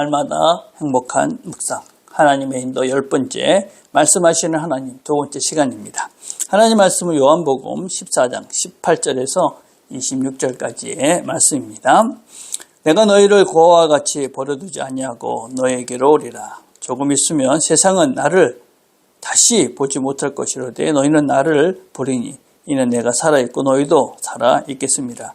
날마다 행복한 묵상. 하나님의 인도 열 번째 말씀하시는 하나님 두 번째 시간입니다. 하나님 말씀은 요한복음 14장 18절에서 26절까지의 말씀입니다. 내가 너희를 고아와 같이 버려두지 아니하고 너에게로 오리라. 조금 있으면 세상은 나를 다시 보지 못할 것이로되 너희는 나를 보리니 이는 내가 살아있고 너희도 살아있겠습니다.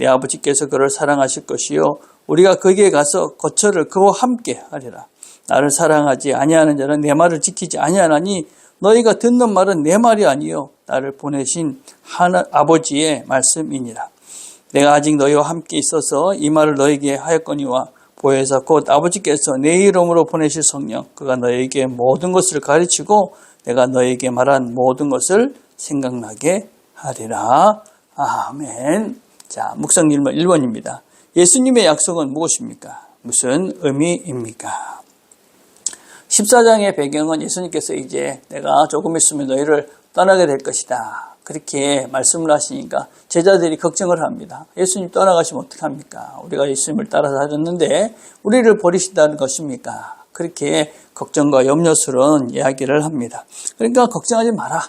내 아버지께서 그를 사랑하실 것이요 우리가 거기에 가서 거처를 그와 함께 하리라. 나를 사랑하지 아니하는 자는 내 말을 지키지 아니하나니 너희가 듣는 말은 내 말이 아니요 나를 보내신 하나 아버지의 말씀이니라. 내가 아직 너희와 함께 있어서 이 말을 너희에게 하였거니와 보혜사 곧 아버지께서 내 이름으로 보내실 성령 그가 너희에게 모든 것을 가르치고 내가 너희에게 말한 모든 것을 생각나게 하리라. 아멘. 자, 묵상 일번 1번입니다. 예수님의 약속은 무엇입니까? 무슨 의미입니까? 14장의 배경은 예수님께서 이제 내가 조금 있으면 너희를 떠나게 될 것이다. 그렇게 말씀을 하시니까 제자들이 걱정을 합니다. 예수님 떠나가시면 어떡합니까? 우리가 예수님을 따라서 하셨는데 우리를 버리신다는 것입니까? 그렇게 걱정과 염려스러운 이야기를 합니다. 그러니까 걱정하지 마라.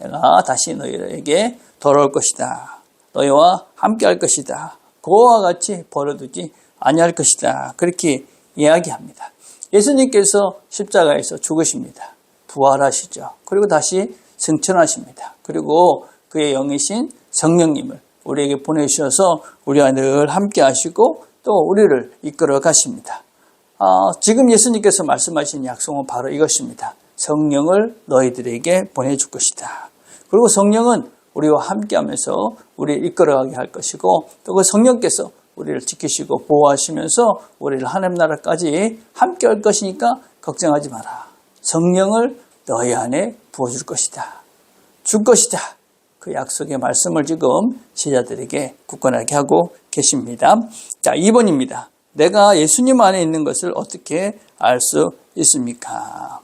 내가 다시 너희에게 돌아올 것이다. 너희와 함께 할 것이다. 그와 같이 버려두지 아니할 것이다. 그렇게 이야기합니다. 예수님께서 십자가에서 죽으십니다. 부활하시죠. 그리고 다시 승천하십니다. 그리고 그의 영이신 성령님을 우리에게 보내주셔서 우리와 늘 함께 하시고 또 우리를 이끌어 가십니다. 아, 지금 예수님께서 말씀하신 약속은 바로 이것입니다. 성령을 너희들에게 보내줄 것이다. 그리고 성령은 우리와 함께 하면서 우리를 이끌어가게 할 것이고 또 그 성령께서 우리를 지키시고 보호하시면서 우리를 하나님 나라까지 함께 할 것이니까 걱정하지 마라. 성령을 너희 안에 부어줄 것이다. 줄 것이다. 그 약속의 말씀을 지금 제자들에게 굳건하게 하고 계십니다. 자, 2번입니다. 내가 예수님 안에 있는 것을 어떻게 알 수 있습니까?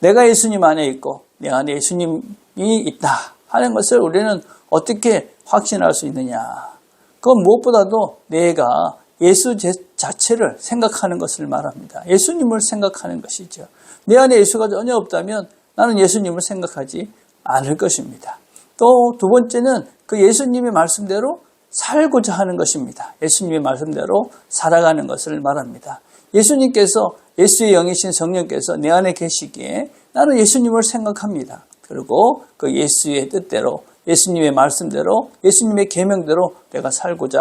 내가 예수님 안에 있고 내 안에 예수님이 있다 하는 것을 우리는 어떻게 확신할 수 있느냐? 그건 무엇보다도 내가 예수 자체를 생각하는 것을 말합니다. 예수님을 생각하는 것이죠. 내 안에 예수가 전혀 없다면 나는 예수님을 생각하지 않을 것입니다. 또 두 번째는 그 예수님의 말씀대로 살고자 하는 것입니다. 예수님의 말씀대로 살아가는 것을 말합니다. 예수님께서 예수의 영이신 성령께서 내 안에 계시기에 나는 예수님을 생각합니다. 그리고 그 예수의 뜻대로 예수님의 말씀대로 예수님의 계명대로 내가 살고자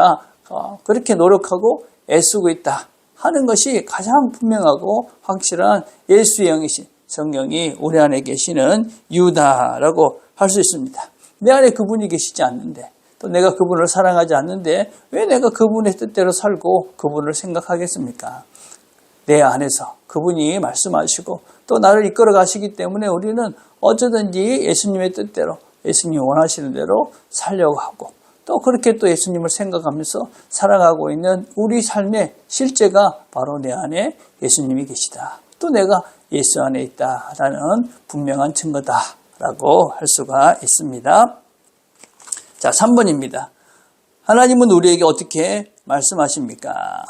어, 그렇게 노력하고 애쓰고 있다 하는 것이 가장 분명하고 확실한 예수의 영이신 성령이 우리 안에 계시는 이유다라고 할 수 있습니다. 내 안에 그분이 계시지 않는데 또 내가 그분을 사랑하지 않는데 왜 내가 그분의 뜻대로 살고 그분을 생각하겠습니까? 내 안에서 그분이 말씀하시고 또 나를 이끌어 가시기 때문에 우리는 어쩌든지 예수님의 뜻대로 예수님이 원하시는 대로 살려고 하고 또 그렇게 또 예수님을 생각하면서 살아가고 있는 우리 삶의 실제가 바로 내 안에 예수님이 계시다. 또 내가 예수 안에 있다라는 분명한 증거다라고 할 수가 있습니다. 자, 3번입니다. 하나님은 우리에게 어떻게 말씀하십니까?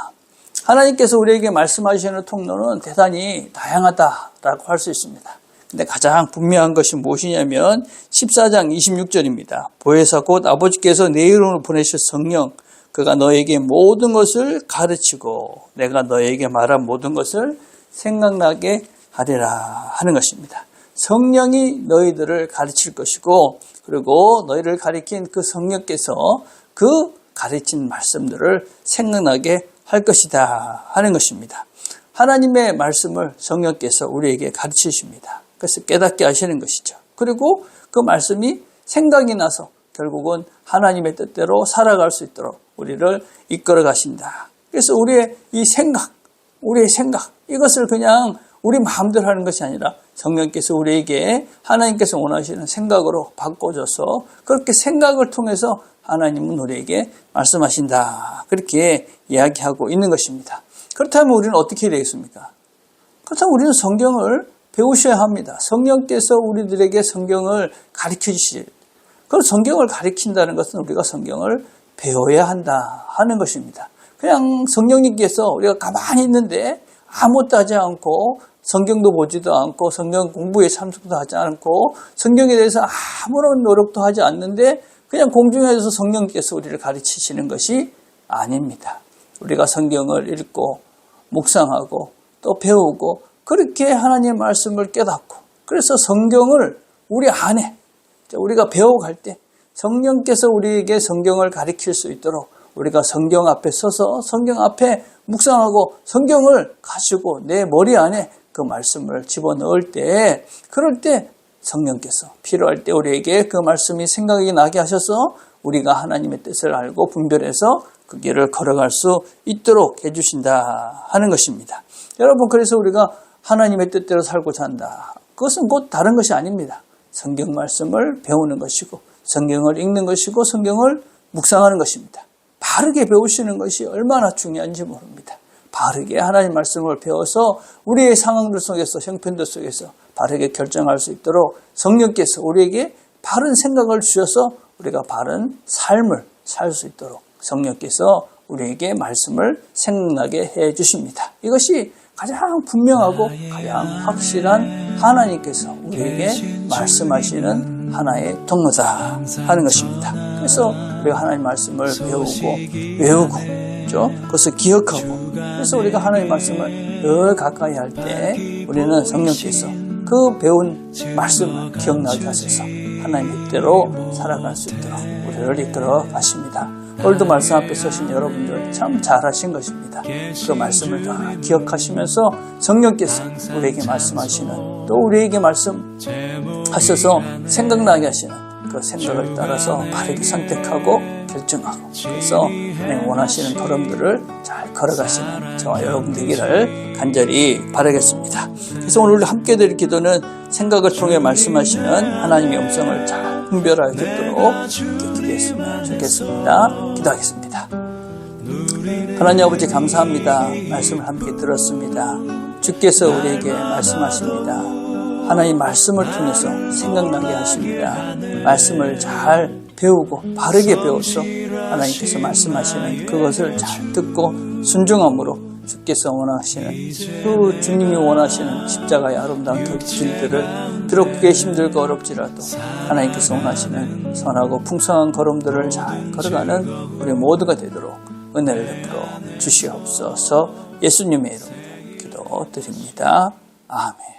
하나님께서 우리에게 말씀하시는 통로는 대단히 다양하다라고 할 수 있습니다. 근데 가장 분명한 것이 무엇이냐면 14장 26절입니다. 보혜사 곧 아버지께서 내 이름으로 보내실 성령 그가 너에게 모든 것을 가르치고 내가 너에게 말한 모든 것을 생각나게 하리라 하는 것입니다. 성령이 너희들을 가르칠 것이고 그리고 너희를 가리킨 그 성령께서 그 가르친 말씀들을 생각나게 할 것이다 하는 것입니다. 하나님의 말씀을 성령께서 우리에게 가르치십니다. 그래서 깨닫게 하시는 것이죠. 그리고 그 말씀이 생각이 나서 결국은 하나님의 뜻대로 살아갈 수 있도록 우리를 이끌어 가신다. 그래서 우리의 이 생각, 우리의 생각, 이것을 그냥 우리 마음대로 하는 것이 아니라 성령께서 우리에게 하나님께서 원하시는 생각으로 바꿔줘서 그렇게 생각을 통해서 하나님은 우리에게 말씀하신다. 그렇게 이야기하고 있는 것입니다. 그렇다면 우리는 어떻게 되겠습니까? 그렇다면 우리는 성경을 배우셔야 합니다. 성령께서 우리들에게 성경을 가르쳐 주실. 그 성경을 가르친다는 것은 우리가 성경을 배워야 한다 하는 것입니다. 그냥 성령님께서 우리가 가만히 있는데 아무것도 하지 않고 성경도 보지도 않고 성경 공부에 참석도 하지 않고 성경에 대해서 아무런 노력도 하지 않는데 그냥 공중에서 성령께서 우리를 가르치시는 것이 아닙니다. 우리가 성경을 읽고 묵상하고 또 배우고 그렇게 하나님의 말씀을 깨닫고 그래서 성경을 우리 안에 우리가 배워갈 때 성령께서 우리에게 성경을 가르칠 수 있도록 우리가 성경 앞에 서서 성경 앞에 묵상하고 성경을 가지고 내 머리 안에 그 말씀을 집어넣을 때 그럴 때 성령께서 필요할 때 우리에게 그 말씀이 생각이 나게 하셔서 우리가 하나님의 뜻을 알고 분별해서 그 길을 걸어갈 수 있도록 해주신다 하는 것입니다. 여러분 그래서 우리가 하나님의 뜻대로 살고자 한다. 그것은 곧 다른 것이 아닙니다. 성경 말씀을 배우는 것이고 성경을 읽는 것이고 성경을 묵상하는 것입니다. 바르게 배우시는 것이 얼마나 중요한지 모릅니다. 바르게 하나님 말씀을 배워서 우리의 상황들 속에서 형편들 속에서 바르게 결정할 수 있도록 성령께서 우리에게 바른 생각을 주셔서 우리가 바른 삶을 살 수 있도록 성령께서 우리에게 말씀을 생각나게 해 주십니다. 이것이 가장 분명하고 가장 확실한 하나님께서 우리에게 말씀하시는 하나의 통로다 하는 것입니다. 그래서 우리가 하나님 말씀을 배우고 외우고 그렇죠? 그것을 기억하고 그래서 우리가 하나님 말씀을 늘 가까이 할 때 우리는 성령께서 그 배운 말씀을 기억나게 하셔서 하나님의 뜻대로 살아갈 수 있도록 우리를 이끌어 가십니다. 오늘도 말씀 앞에 서신 여러분들 참 잘하신 것입니다. 그 말씀을 다 기억하시면서 성령께서 우리에게 말씀하시는 또 우리에게 말씀하셔서 생각나게 하시는 그 생각을 따라서 바르게 선택하고 결정하고 그래서 하나님 원하시는 걸음들을 잘 걸어가시는 저와 여러분 되기를 간절히 바라겠습니다. 그래서 오늘 함께 드릴 기도는 생각을 통해 말씀하시는 하나님의 음성을 잘 분별하여 듣도록 기도했으면 좋겠습니다. 기도하겠습니다. 하나님 아버지 감사합니다. 말씀을 함께 들었습니다. 주께서 우리에게 말씀하십니다. 하나님 말씀을 통해서 생각나게 하십니다. 말씀을 잘 배우고 바르게 배워서 하나님께서 말씀하시는 그것을 잘 듣고 순종함으로 주께서 원하시는 그 주님이 원하시는 십자가의 아름다운 그 길들을 들었기에 힘들고 어렵지라도 하나님께서 원하시는 선하고 풍성한 걸음들을 잘 걸어가는 우리 모두가 되도록 은혜를 베풀어 주시옵소서 예수님의 이름으로 기도드립니다. 아멘.